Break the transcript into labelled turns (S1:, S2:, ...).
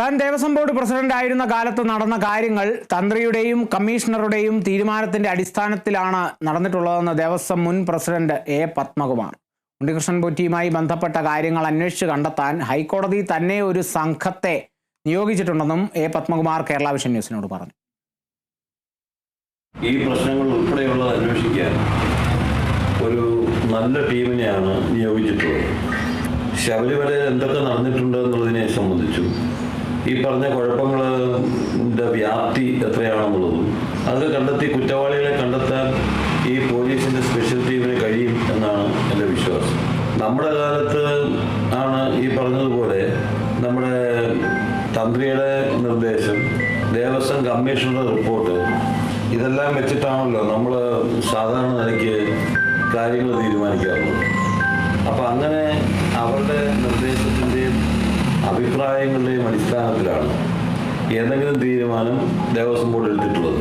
S1: താൻ Devaswom board president ആയിരുന്ന കാലത്ത് നടന്ന കാര്യങ്ങൾ തന്ത്രിയുടെയും കമ്മീഷണറുടെയും തീരുമാനത്തിന്റെ അടിസ്ഥാനത്തിലാണ് നടന്നിട്ടുള്ളതെന്ന് ദേവസ്വം മുൻ പ്രസിഡന്റ് എ പത്മകുമാർ. ഉണ്ണികൃഷ്ണൻ പൊറ്റിയുമായി ബന്ധപ്പെട്ട കാര്യങ്ങൾ അന്വേഷിച്ച് കണ്ടെത്താൻ ഹൈക്കോടതി തന്നെ ഒരു സംഘത്തെ നിയോഗിച്ചിട്ടുണ്ടെന്നും എ പത്മകുമാർ കേരള വിഷൻ ന്യൂസിനോട് പറഞ്ഞു.
S2: ഈ പ്രശ്നങ്ങൾ ഉൾപ്പെടെയുള്ളത് അന്വേഷിക്കാൻ ഒരു നല്ല ടീമിനെയാണ് നിയോഗിച്ചിട്ടുള്ളത്. ശബരിമലയിൽ എന്തൊക്കെ നടന്നിട്ടുണ്ട് എന്നുള്ളതിനെ സംബന്ധിച്ചും ഈ പറഞ്ഞ കുഴപ്പങ്ങളുടെ വ്യാപ്തി എത്രയാണെന്നുള്ളതും. അത് കണ്ടെത്തി കുറ്റവാളികളെ കണ്ടെത്താൻ ഈ പോലീസിന്റെ സ്പെഷ്യൽ ടീമിന് കഴിയും എന്നാണ് എന്റെ വിശ്വാസം. നമ്മുടെ കാലത്ത് ആണ് ഈ പറഞ്ഞതുപോലെ നമ്മുടെ തന്ത്രിയുടെ നിർദ്ദേശം ദേവസ്വം കമ്മീഷണറുടെ റിപ്പോർട്ട് ഇതെല്ലാം വെച്ചിട്ടാണല്ലോ നമ്മൾ സാധാരണ നിലയ്ക്ക് കാര്യങ്ങൾ തീരുമാനിക്കാറുള്ളത്. അപ്പം അങ്ങനെ അവരുടെ നിർദ്ദേശത്തിന്റെയും അഭിപ്രായങ്ങളുടെയും അടിസ്ഥാനത്തിലാണ് ഏതെങ്കിലും തീരുമാനം ദേവസ്വം ബോർഡ് എടുത്തിട്ടുള്ളത്.